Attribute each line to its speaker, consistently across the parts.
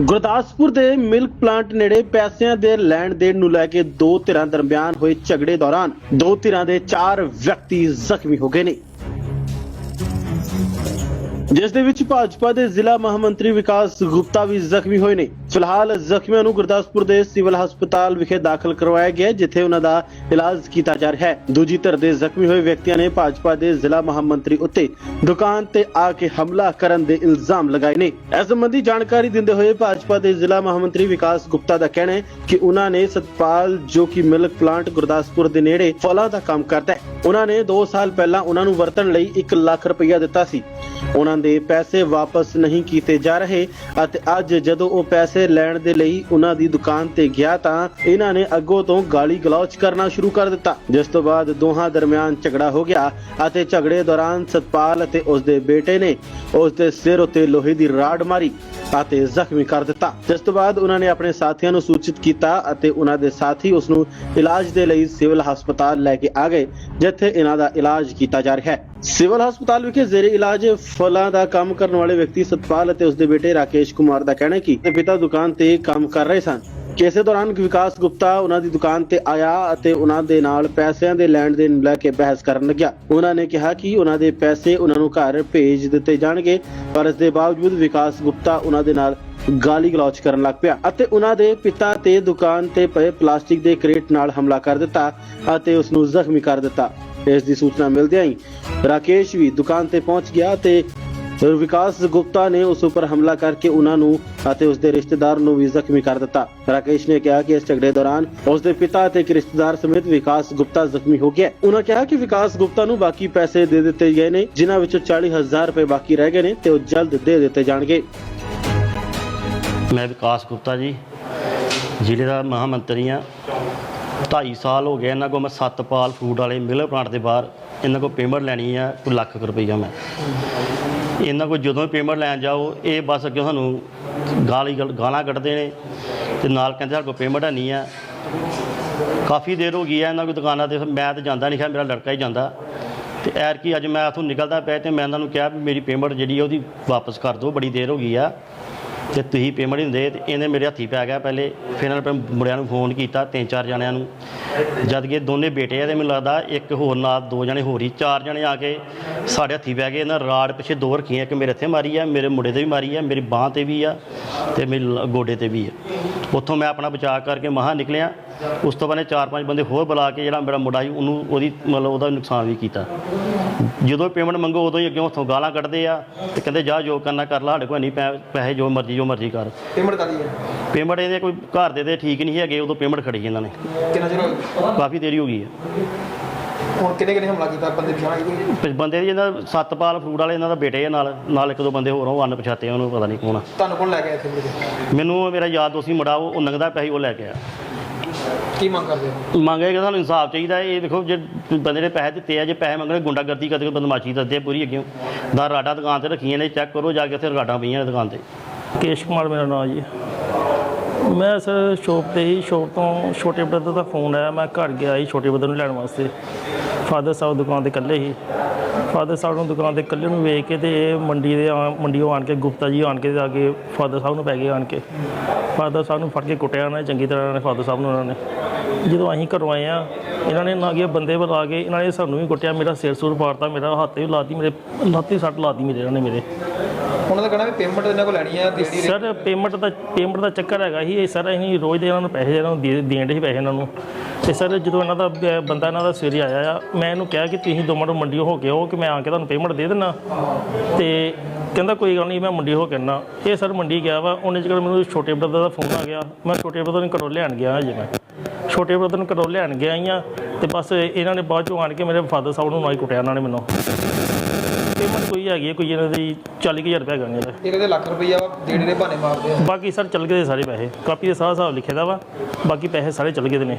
Speaker 1: ਗੁਰਦਾਸਪੁਰ ਦੇ milk plant ਨੇੜੇ ਪੈਸਿਆਂ ਦੇ ਲੈਣ ਦੇਣ ਨੂੰ ਲੈ ਕੇ ਦੋ ਧਿਰਾਂ ਦਰਮਿਆਨ ਹੋਏ ਝਗੜੇ ਦੌਰਾਨ ਦੋ ਧਿਰਾਂ ਦੇ ਚਾਰ ਵਿਅਕਤੀ ਜ਼ਖਮੀ ਹੋ ਗਏ ਨੇ। ਜਿਸ ਦੇ ਵਿੱਚ ਭਾਜਪਾ ਦੇ ਜ਼ਿਲ੍ਹਾ ਮਹਾਮੰਤਰੀ ਵਿਕਾਸ ਗੁਪਤਾ ਵੀ ਜ਼ਖਮੀ ਹੋਏ ਨੇ। ਫਿਲਹਾਲ ਜ਼ਖਮੀਆਂ ਨੂੰ ਗੁਰਦਾਸਪੁਰ ਦੇ ਸਿਵਲ ਹਸਪਤਾਲ ਵਿਖੇ ਦਾਖਲ ਕਰਵਾਇਆ ਗਿਆ ਜਿੱਥੇ ਉਹਨਾਂ ਦਾ ਇਲਾਜ ਕੀਤਾ ਜਾ ਰਿਹਾ ਹੈ। ਦੂਜੀ ਧਿਰ ਦੇ ਜ਼ਖਮੀ ਹੋਏ ਵਿਅਕਤੀਆਂ ਨੇ ਭਾਜਪਾ ਦੇ ਜ਼ਿਲ੍ਹਾ ਮਹਾਮੰਤਰੀ ਉੱਤੇ ਦੁਕਾਨ ਤੇ ਆ ਕੇ ਹਮਲਾ ਕਰਨ ਦੇ ਇਲਜ਼ਾਮ ਲਗਾਏ ਨੇ। ਇਸ ਸੰਬੰਧੀ ਜਾਣਕਾਰੀ ਦਿੰਦੇ ਹੋਏ ਭਾਜਪਾ ਦੇ ਜ਼ਿਲ੍ਹਾ ਮਹਾਮੰਤਰੀ ਵਿਕਾਸ ਗੁਪਤਾ ਦਾ ਕਹਿਣਾ ਹੈ ਕਿ ਉਹਨਾਂ ਨੇ ਸਤਪਾਲ, ਜੋ ਕਿ ਮਿਲਕ ਪਲਾਂਟ ਗੁਰਦਾਸਪੁਰ ਦੇ ਨੇੜੇ ਫਲਾਂ ਦਾ ਕੰਮ ਕਰਦਾ ਹੈ, ਉਹਨਾਂ ਨੇ 2 ਸਾਲ ਪਹਿਲਾਂ ਉਹਨਾਂ ਨੂੰ ਵਰਤਣ ਲਈ 1 ਲੱਖ ਰੁਪਇਆ ਦਿੱਤਾ ਸੀ। ਉਹਨਾਂ ਦੇ ਪੈਸੇ ਵਾਪਸ ਨਹੀਂ ਕੀਤੇ ਜਾ ਰਹੇ ਅਤੇ ਅੱਜ ਜਦੋਂ ਉਹ ਪੈਸੇ ਲੈਣ ਦੇ ਲਈ ਉਹਨਾਂ ਦੀ ਦੁਕਾਨ ਤੇ ਗਿਆ ਤਾਂ ਇਹਨਾਂ ਨੇ ਅੱਗੋਂ ਤੋਂ ਗਾਲੀ ਗਲੌਚ ਕਰਨਾ ਸ਼ੁਰੂ ਕਰ ਦਿੱਤਾ। ਜਿਸ ਤੋਂ ਬਾਅਦ ਦੋਹਾਂ ਦਰਮਿਆਨ ਝਗੜਾ ਹੋ ਗਿਆ ਅਤੇ ਝਗੜੇ ਦੌਰਾਨ ਸਤਪਾਲ ਅਤੇ ਉਸ ਦੇ ਬੇਟੇ ਨੇ ਉਸ ਦੇ ਸਿਰ ਉੱਤੇ ਲੋਹੇ ਦੀ ਰਾੜ ਮਾਰੀ ਅਤੇ ਜ਼ਖਮੀ ਕਰ ਦਿੱਤਾ। ਜਿਸ ਤੋਂ ਬਾਅਦ ਉਹਨਾਂ ਨੇ ਆਪਣੇ ਸਾਥੀਆਂ ਨੂੰ ਸੂਚਿਤ ਕੀਤਾ ਅਤੇ ਉਹਨਾਂ ਦੇ ਸਾਥੀ ਉਸ ਨੂੰ ਇਲਾਜ ਦੇ ਲਈ ਸਿਵਲ ਹਸਪਤਾਲ ਲੈ ਕੇ ਆ ਗਏ, ਜਿੱਥੇ ਇਹਨਾਂ ਦਾ ਇਲਾਜ ਕੀਤਾ ਜਾ ਰਿਹਾ ਹੈ। ਸਿਵਲ ਹਸਪਤਾਲ ਵਿਖੇ ਜ਼ੇਰੇ ਇਲਾਜ ਫਲਾਂ ਦਾ ਕੰਮ ਕਰਨ ਵਾਲੇ ਵਿਅਕਤੀ ਸਤਪਾਲ ਅਤੇ ਉਸਦੇ ਬੇਟੇ ਰਾਕੇਸ਼ ਕੁਮਾਰ ਦਾ ਕਹਿਣਾ ਹੈ ਕਿ ਇਹ ਪਿਤਾ ਦੁਕਾਨ ਤੇ ਕੰਮ ਕਰ ਰਹੇ ਸਨ। ਕਿਸੇ ਦੌਰਾਨ ਵਿਕਾਸ ਗੁਪਤਾ ਉਹਨਾਂ ਦੀ ਦੁਕਾਨ ਤੇ ਆਇਆ ਅਤੇ ਉਹਨਾਂ ਦੇ ਨਾਲ ਪੈਸਿਆਂ ਦੇ ਲੈਣ ਦੇਣ ਨੂੰ ਲੈ ਕੇ ਬਹਿਸ ਕਰਨ ਲੱਗਿਆ। ਉਹਨਾਂ ਨੇ ਕਿਹਾ ਕਿ ਉਹਨਾਂ ਦੇ ਪੈਸੇ ਉਹਨਾਂ ਨੂੰ ਘਰ ਭੇਜ ਦਿੱਤੇ ਜਾਣਗੇ, ਪਰ ਇਸ ਦੇ ਬਾਵਜੂਦ ਵਿਕਾਸ ਗੁਪਤਾ ਉਹਨਾਂ ਦੇ ਨਾਲ ਗਾਲੀ ਗਲੌਚ ਕਰਨ ਲੱਗ ਪਿਆ ਅਤੇ ਉਹਨਾਂ ਦੇ ਪਿਤਾ ਤੇ ਦੁਕਾਨ ਤੇ ਪਏ ਪਲਾਸਟਿਕ ਦੇ ਕ੍ਰੇਟ ਨਾਲ ਹਮਲਾ ਕਰ ਦਿੱਤਾ ਅਤੇ ਉਸ ਨੂੰ ਜ਼ਖਮੀ ਕਰ ਦਿੱਤਾ। ਇਸ ਦੀ ਸੂਚਨਾ ਮਿਲਦਿਆਂ ਹੀ ਰਾਕੇਸ਼ ਵੀ ਦੁਕਾਨ ਤੇ ਪਹੁੰਚ ਗਿਆ ਤੇ ਵਿਕਾਸ ਗੁਪਤਾ ਨੇ ਉਸ ਉੱਪਰ ਹਮਲਾ ਕਰਕੇ ਉਹਨਾਂ ਨੂੰ ਅਤੇ ਉਸ ਦੇ ਰਿਸ਼ਤੇਦਾਰ ਨੂੰ ਵੀ ਜ਼ਖਮੀ ਕਰ ਦਿੱਤਾ। ਰਾਕੇਸ਼ ਨੇ ਕਿਹਾ ਕਿ ਇਸ ਝਗੜੇ ਦੌਰਾਨ ਉਸ ਦੇ ਪਿਤਾ ਅਤੇ ਇੱਕ ਰਿਸ਼ਤੇਦਾਰ ਸਮੇਤ ਵਿਕਾਸ ਗੁਪਤਾ ਜ਼ਖਮੀ ਹੋ ਗਿਆ। ਉਹਨਾਂ ਕਿਹਾ ਕਿ ਵਿਕਾਸ ਗੁਪਤਾ ਨੂੰ ਬਾਕੀ ਪੈਸੇ ਦੇ ਦਿੱਤੇ ਗਏ ਨੇ, ਜਿਨ੍ਹਾਂ ਵਿੱਚੋਂ 40000 ਰੁਪਏ ਬਾਕੀ ਰਹਿ ਗਏ ਨੇ ਤੇ ਉਹ ਜਲਦ ਦੇ ਦਿੱਤੇ ਜਾਣਗੇ।
Speaker 2: ਮੈਂ ਵਿਕਾਸ ਗੁਪਤਾ ਜੀ, ਜ਼ਿਲ੍ਹੇ ਦਾ ਮਹਾਮੰਤਰੀ ਆ 2.5 ਸਾਲ ਹੋ ਗਏ ਇਹਨਾਂ ਕੋਲ ਮੈਂ ਸਤਪਾਲ ਫੂਡ ਵਾਲੇ ਮਿਲਰ ਪਲਾਂਟ ਦੇ ਬਾਹਰ ਇਹਨਾਂ ਕੋਲ ਪੇਮੈਂਟ ਲੈਣੀ ਆ ਕੋਈ ਲੱਖ ਰੁਪਈਆ ਮੈਂ। ਇਹਨਾਂ ਕੋਲ ਜਦੋਂ ਪੇਮੈਂਟ ਲੈਣ ਜਾਓ, ਇਹ ਬਸ ਅੱਗੇ ਸਾਨੂੰ ਗਾਲੀ ਗਲ- ਗਾਲਾਂ ਕੱਢਦੇ ਨੇ ਤੇ ਨਾਲ ਕਹਿੰਦੇ ਸਾਡੇ ਕੋਲ ਪੇਮੈਂਟ ਹੈ ਨਹੀਂ ਆ। ਕਾਫੀ ਦੇਰ ਹੋ ਗਈ ਹੈ ਇਹਨਾਂ ਕੋਈ ਦੁਕਾਨਾਂ ਤੇ, ਮੈਂ ਤਾਂ ਜਾਂਦਾ ਨਹੀਂ ਖਾ ਮੇਰਾ ਲੜਕਾ ਹੀ ਜਾਂਦਾ। ਤੇ ਐਰ ਕੀ ਅੱਜ ਮੈਂ ਉੱਥੋਂ ਨਿਕਲਦਾ ਪਿਆ ਤੇ ਮੈਂ ਇਹਨਾਂ ਨੂੰ ਕਿਹਾ ਵੀ ਮੇਰੀ ਪੇਮੈਂਟ ਜਿਹੜੀ ਉਹਦੀ ਵਾਪਸ ਕਰ ਦਿਓ, ਬੜੀ ਦੇਰ ਹੋ ਗਈ ਆ। ਤੇ ਤੁਸੀਂ ਪੇਮੈਂਟ ਹੁੰਦੇ ਦੇ ਤੇ ਇਹਨੇ ਮੇਰੇ ਹੱਥੀ ਪੈ ਗਿਆ ਪਹਿਲੇ। ਫਿਰ ਇਹਨਾਂ ਨੇ ਆਪਣੇ ਮੁੰਡਿਆਂ ਨੂੰ ਫੋਨ ਕੀਤਾ ਤਿੰਨ ਚਾਰ ਜਣਿਆਂ ਨੂੰ। ਜਦ ਕਿ ਦੋਨੇ ਬੇਟੇ ਆ ਤੇ ਮੈਨੂੰ ਲੱਗਦਾ ਇੱਕ ਹੋਰ ਨਾਲ ਦੋ ਜਣੇ ਹੋਰ ਹੀ, ਚਾਰ ਜਣੇ ਆ ਕੇ ਸਾਡੇ ਹੱਥੀ ਪੈ ਗਏ। ਇਹਨਾਂ ਰਾੜ ਪਿੱਛੇ ਦੋ ਰੱਖੀਆਂ, ਇੱਕ ਮੇਰੇ ਇੱਥੇ ਮਾਰੀ ਆ, ਮੇਰੇ ਮੁੰਡੇ ਤੇ ਵੀ ਮਾਰੀ ਆ, ਮੇਰੀ ਬਾਹ ਤੇ ਵੀ ਆ ਤੇ ਮੇਰੇ ਲ- ਗੋਡੇ ਤੇ ਵੀ ਆ। ਉੱਥੋਂ ਮੈਂ ਆਪਣਾ ਬਚਾਅ ਕਰਕੇ ਮਹਾ ਨਿਕਲਿਆ। ਉਸ ਤੋਂ ਬਾਅਦ ਚਾਰ ਪੰਜ ਬੰਦੇ ਹੋਰ ਬੁਲਾ ਕੇ ਜਿਹੜਾ ਮੇਰਾ ਮੁੰਡਾ ਸੀ, ਉਹਨੂੰ ਉਹਦੀ ਮਤਲਬ ਉਹਦਾ ਨੁਕਸਾਨ ਵੀ ਕੀਤਾ। ਜਦੋਂ ਪੇਮੈਂਟ ਮੰਗੋ ਉਦੋਂ ਹੀ ਅੱਗੇ ਹੱਥੋਂ ਗਾਲਾਂ ਕੱਢਦੇ ਆ ਤੇ ਕਹਿੰਦੇ ਜਾ ਜੋ ਕਰਨਾ ਕਰ ਲਾ ਸਾਡੇ ਕੋਲ ਨਹੀਂ ਪੈ- ਪੈਸੇ ਜੋ ਮਰਜ਼ੀ ਜੋ ਮਰਜ਼ੀ ਕਰ।
Speaker 3: ਪੇਮੈਂਟ ਕਾਦੀ ਹੈ
Speaker 2: ਪੇਮੈਂਟ ਇਹਦੇ ਕੋਈ ਘਰ ਦੇ ਤੇ ਠੀਕ ਨਹੀਂ ਹੈਗੇ ਉਦੋਂ ਪੇਮੈਂਟ ਖੜੀ ਇਹਨਾਂ ਨੇ।
Speaker 3: ਕਿੰਨਾ ਚਿਰ ਹੋ ਗਿਆ?
Speaker 2: ਕਾਫੀ ਦੇਰੀ ਹੋ ਗਈ ਹੈ
Speaker 3: ਹੁਣ ਕਿੰਨੇ ਕਿੰਨੇ ਹਮਲਾ ਕੀਤਾ ਬੰਦੇ ਪਛਾਣ ਕੋਈ
Speaker 2: ਪਿਛ ਬੰਦੇ ਦੀ ਇਹਨਾਂ ਸਤਪਾਲ ਫੂਡ ਵਾਲੇ ਇਹਨਾਂ ਦਾ ਬੇਟੇ ਆ ਨਾਲ ਨਾਲ ਇੱਕ ਦੋ ਬੰਦੇ ਹੋਰ ਆ, ਉਹ ਅਣ ਪਛਾਤੇ ਆ, ਉਹਨੂੰ ਪਤਾ ਨਹੀਂ ਕੌਣ ਆ।
Speaker 3: ਤੁਹਾਨੂੰ ਕੋਲ ਲੈ ਕੇ ਆਏ ਇੱਥੇ?
Speaker 2: ਮੈਨੂੰ ਮੇਰਾ ਯਾਦ ਦੋਸੀ ਮੁੰਡਾ ਉਹ ਉਹ ਨੰਗਦਾ ਪੈਸੇ ਉਹ ਲੈ ਕੇ ਆ
Speaker 3: ਕੀ ਮੰਗ ਕਰਦੇ ਹੋ?
Speaker 2: ਮੰਗੇ ਕਿ ਸਾਨੂੰ ਇਨਸਾਫ ਚਾਹੀਦਾ ਇਹ ਦੇਖੋ ਜੇ ਬੰਦੇ ਨੇ ਪੈਸੇ ਦਿੱਤੇ ਆ ਜੇ ਪੈਸੇ ਮੰਗਣੇ ਗੁੰਡਾਗਰਦੀ ਕਰਦੇ ਬਦਮਾਸ਼ੀ ਕਰਦੇ ਆ ਪੂਰੀ ਅੱਗੇ। ਦਾ ਰਾਡਾ ਦੁਕਾਨ ਤੇ ਰੱਖੀਆਂ ਨੇ ਚੈੱਕ ਕਰੋ ਜਾ ਕੇ ਉੱਥੇ ਰਾਡਾਂ ਪਈਆਂ ਨੇ ਦੁਕਾਨ ਤੇ।
Speaker 4: ਕੇਸ਼ ਕੁਮਾਰ ਮੇਰਾ ਨਾਮ ਜੀ। ਮੈਂ ਸਰ ਸ਼ੋਪ ਤੇ ਹੀ ਸ਼ੋਪ ਤੋਂ ਛੋਟੇ ਬ੍ਰਦਰ ਦਾ ਫੋਨ ਆਇਆ। ਮੈਂ ਘਰ ਗਿਆ ਸੀ ਛੋਟੇ ਬ੍ਰਦਰ ਨੂੰ ਲੈਣ ਵਾਸਤੇ। ਫਾਦਰ ਸਾਹਿਬ ਦੁਕਾਨ ਤੇ ਇਕੱਲੇ ਸੀ। ਫਾਦਰ ਸਾਹਿਬ ਨੂੰ ਦੁਕਾਨ ਤੇ ਇਕੱਲੇ ਨੂੰ ਵੇਖ ਕੇ ਤੇ ਇਹ ਮੰਡੀ ਦੇ ਆ- ਮੰਡੀੋਂ ਆਣ ਕੇ ਗੁਪਤਾ ਜੀ ਆਣ ਕੇ ਆ ਕੇ ਫਾਦਰ ਸਾਹਿਬ ਨੂੰ ਪੈ ਗਏ ਆਣ ਕੇ। ਫਾਦਰ ਸਾਹਿਬ ਨੂੰ ਫੜ ਕੇ ਕੁੱਟਿਆ ਨੇ ਚੰਗੀ ਤਰ੍ਹਾਂ ਨੇ ਫਾਦਰ ਸਾਹਿਬ ਨੂੰ ਉਹਨਾਂ ਨੇ। ਜਦੋਂ ਅਸੀਂ ਘਰੋਂ ਆਏ ਆ ਇਹਨਾਂ ਨੇ ਨਾ ਗਿਆ ਬੰਦੇ ਬੁਲਾ ਕੇ ਇਹਨਾਂ ਨੇ ਸਾਨੂੰ ਵੀ ਕੁੱਟਿਆ ਮੇਰਾ ਸਿਰ ਸੁਰ ਪਾੜਤਾ ਮੇਰਾ ਹੱਥ ਵੀ ਲਾਤੀ ਮੇਰੇ ਲੱਤੀ ਸੱਟ ਲਾਤੀ ਮੇਰੇ ਇਹਨਾਂ ਨੇ ਮੇਰੇ।
Speaker 3: ਉਹਨਾਂ ਦਾ ਕਹਿਣਾ ਵੀ ਪੇਮੈਂਟ ਇਹਨਾਂ ਕੋਲ ਲੈਣੀ ਹੈ ਦੇਣੀ।
Speaker 4: ਸਰ ਪੇਮੈਂਟ ਦਾ ਪੇਮੈਂਟ ਦਾ ਚੱਕਰ ਹੈਗਾ ਸੀ ਇਹ ਸਰ ਅਸੀਂ ਰੋਜ਼ ਦੇ ਇਹਨਾਂ ਨੂੰ ਪੈਸੇ ਇਹਨਾਂ ਨੂੰ ਦੇਣ ਦੇ ਸੀ ਪੈਸੇ ਇਹਨਾਂ ਨੂੰ। ਤੇ ਸਰ ਜਦੋਂ ਇਹਨਾਂ ਦਾ ਬੰਦਾ ਇਹਨਾਂ ਦਾ ਸਵੇਰੇ ਆਇਆ ਆ ਮੈਂ ਇਹਨੂੰ ਕਿਹਾ ਕਿ ਤੁਸੀਂ ਦੋ ਮਿੰਟ ਮੰਡੀ ਹੋ ਕੇ ਆਓ ਕਿ ਮੈਂ ਆ ਕੇ ਤੁਹਾਨੂੰ ਪੇਮੈਂਟ ਦੇ ਦੇਣਾ ਤੇ ਕਹਿੰਦਾ ਕੋਈ ਗੱਲ ਨਹੀਂ ਮੈਂ ਮੰਡੀ ਹੋ ਕੇ ਆਉਣਾ ਇਹ ਸਰ ਮੰਡੀ ਗਿਆ ਵਾ ਉਹਨੇ ਜਿਹੜਾ ਮੈਨੂੰ ਛੋਟੇ ਬ੍ਰਦਰ ਦਾ ਫੋਨ ਆ ਗਿਆ ਮੈਂ ਛੋਟੇ ਬ੍ਰਦਰ ਨੂੰ ਘਰੋਂ ਲੈਣ ਗਿਆ ਹਜੇ ਮੈਂ। ਛੋਟੇ ਬ੍ਰਦਰ ਨੂੰ ਘਰੋਂ ਲੈਣ ਗਿਆ ਹੀ ਆ ਤੇ ਬਸ ਇਹਨਾਂ ਨੇ ਬਾਅਦ ਚੋਂ ਆਣ ਕੇ ਮੇਰੇ ਫਾਦਰ ਸਾਹਿਬ ਨੂੰ ਹੀ ਕੁੱਟਿਆ ਇਹਨਾਂ ਨੇ ਮੈਨੂੰ। ਪੇਮੈਂਟ ਕੋਈ ਹੈਗੀ ਹੈ ਕੋਈ ਇਹਨਾਂ ਦੀ 40000 ਰੁਪਏ ਇਹਦਾ।
Speaker 3: ਇਹ ਕਹਿੰਦੇ ਲੱਖ ਰੁਪਈਆ ਵਾ ਦੇ ਬਹਾਨੇ ਮਾਰਦੇ ਆ।
Speaker 4: ਬਾਕੀ ਸਰ ਚੱਲ ਗਏ ਦੇ ਸਾਰੇ ਪੈਸੇ। ਕਾਪੀ ਦੇ ਸਾਰਾ ਹਿਸਾਬ ਲਿਖਿਆ ਦਾ ਵਾ ਬਾਕੀ ਪੈਸੇ ਸਾਰੇ ਚੱਲ ਗਏ ਦੇ ਨੇ।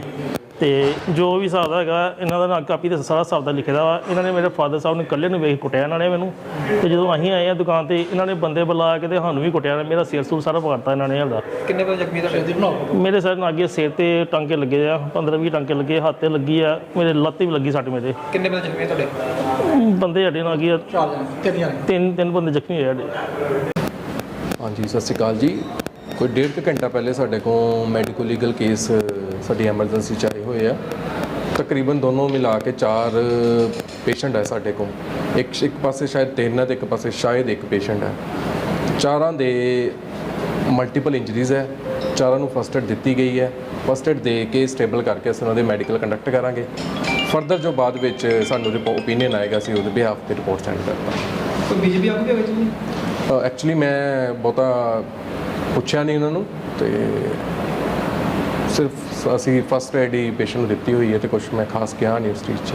Speaker 4: ਤੇ ਜੋ ਵੀ ਹਿਸਾਬ ਦਾ ਹੈਗਾ ਇਹਨਾਂ ਦਾ ਨਾ ਕਾਪੀ ਤੇ ਸਾਰਾ ਹਿਸਾਬ ਦਾ ਲਿਖਿਆ ਦਾ ਵਾ। ਇਹਨਾਂ ਨੇ ਮੇਰੇ ਫਾਦਰ ਸਾਹਿਬ ਨੂੰ ਇਕੱਲੇ ਨੂੰ ਵੇਖ ਕੁੱਟਿਆ ਇਹਨਾਂ ਨੇ ਮੈਨੂੰ। ਤੇ ਜਦੋਂ ਅਸੀਂ ਆਏ ਆ ਦੁਕਾਨ ਤੇ ਇਹਨਾਂ ਨੇ ਬੰਦੇ ਬੁਲਾ ਕੇ ਤੇ ਸਾਨੂੰ ਵੀ ਕੁੱਟਿਆ ਮੇਰਾ ਸਿਰ ਸੂਰ ਸਾਰਾ ਪਾੜਤਾ ਇਹਨਾਂ ਨੇ ਹਲਦਾ
Speaker 3: ਕਿੰਨੇ ਬੰਦੇ ਜ਼ਖਮੀ ਤੁਹਾਡੇ
Speaker 4: ਮੇਰੇ ਸਰ ਨਾਲ ਅੱਗੇ ਸਿਰ ਤੇ ਟਾਂਕੇ ਲੱਗੇ ਆ 15 20 ਟਾਂਕੇ ਲੱਗੇ ਹੱਥ ਤੇ ਲੱਗੀ ਆ। ਮੇਰੇ ਲੱਤ ਵੀ ਲੱਗੀ ਸੱਟ ਮੇਰੇ।
Speaker 3: ਕਿੰਨੇ ਬੰਦੇ ਜ਼ਖਮੀ ਆ ਤੁਹਾਡੇ?
Speaker 4: ਬੰਦੇ ਸਾਡੇ ਨਾਲ ਅੱਗੇ
Speaker 3: ਚਾਰ ਜਣੇ ਤਿੰਨ
Speaker 4: ਤਿੰਨ ਤਿੰਨ ਬੰਦੇ ਜ਼ਖਮੀ ਹੋਏ ਸਾਡੇ।
Speaker 5: ਹਾਂਜੀ ਸਤਿ ਸ਼੍ਰੀ ਅਕਾਲ ਜੀ। ਕੋਈ ਡੇਢ ਕੁ ਘੰਟਾ ਪਹਿਲੇ ਸਾਡੇ ਕੋਲ ਮੈਡੀਕੋ ਲੀਗਲ ਕੇਸ ਸਾਡੀ ਐਮਰਜੈਂਸੀ ਚ ਹੋਏ ਆ। ਤਕਰੀਬਨ ਦੋਨੋਂ ਮਿਲਾ ਕੇ ਚਾਰ ਪੇਸ਼ੈਂਟ ਹੈ ਸਾਡੇ ਕੋਲ। ਇੱਕ ਇੱਕ ਪਾਸੇ ਸ਼ਾਇਦ ਤਿੰਨ ਹੈ ਤੇ ਇੱਕ ਪਾਸੇ ਸ਼ਾਇਦ ਇੱਕ ਪੇਸ਼ੈਂਟ ਹੈ ਚਾਰਾਂ ਦੇ ਮਲਟੀਪਲ ਇੰਜਰੀਜ਼ ਹੈ ਚਾਰਾਂ ਨੂੰ ਫਸਟ ਏਡ ਦਿੱਤੀ ਗਈ ਹੈ ਫਸਟ ਏਡ ਦੇ ਕੇ ਸਟੇਬਲ ਕਰਕੇ ਅਸੀਂ ਉਹਨਾਂ ਦੇ ਮੈਡੀਕਲ ਕੰਡਕਟ ਕਰਾਂਗੇ। ਫਰਦਰ ਜੋ ਬਾਅਦ ਵਿੱਚ ਸਾਨੂੰ ਰਿਪੋਰਟ ਓਪੀਨੀਅਨ ਆਏਗਾ ਅਸੀਂ ਉਹਦੇ ਬਿਹਾਫ ਤੇ ਰਿਪੋਰਟ ਸੈਂਡ ਕਰਦਾ
Speaker 3: ਕੋਈ ਬੀਜੇਪੀ ਆਗੂ ਦੇ ਵਿੱਚ ਨਹੀਂ
Speaker 5: ਐਕਚੁਅਲੀ ਮੈਂ ਬਹੁਤਾ ਪੁੱਛਿਆ ਨਹੀਂ ਉਹਨਾਂ ਨੂੰ ਤੇ ਸਿਰਫ ਅਸੀਂ ਫਸਟ ਏਡ ਹੀ ਪੇਸ਼ੈਂਟ ਨੂੰ ਦਿੱਤੀ ਹੋਈ ਹੈ ਤੇ ਕੁਝ ਮੈਂ ਖਾਸ ਕਿਹਾ ਨਹੀਂ ਉਸ ਚੀਜ਼ 'ਚ।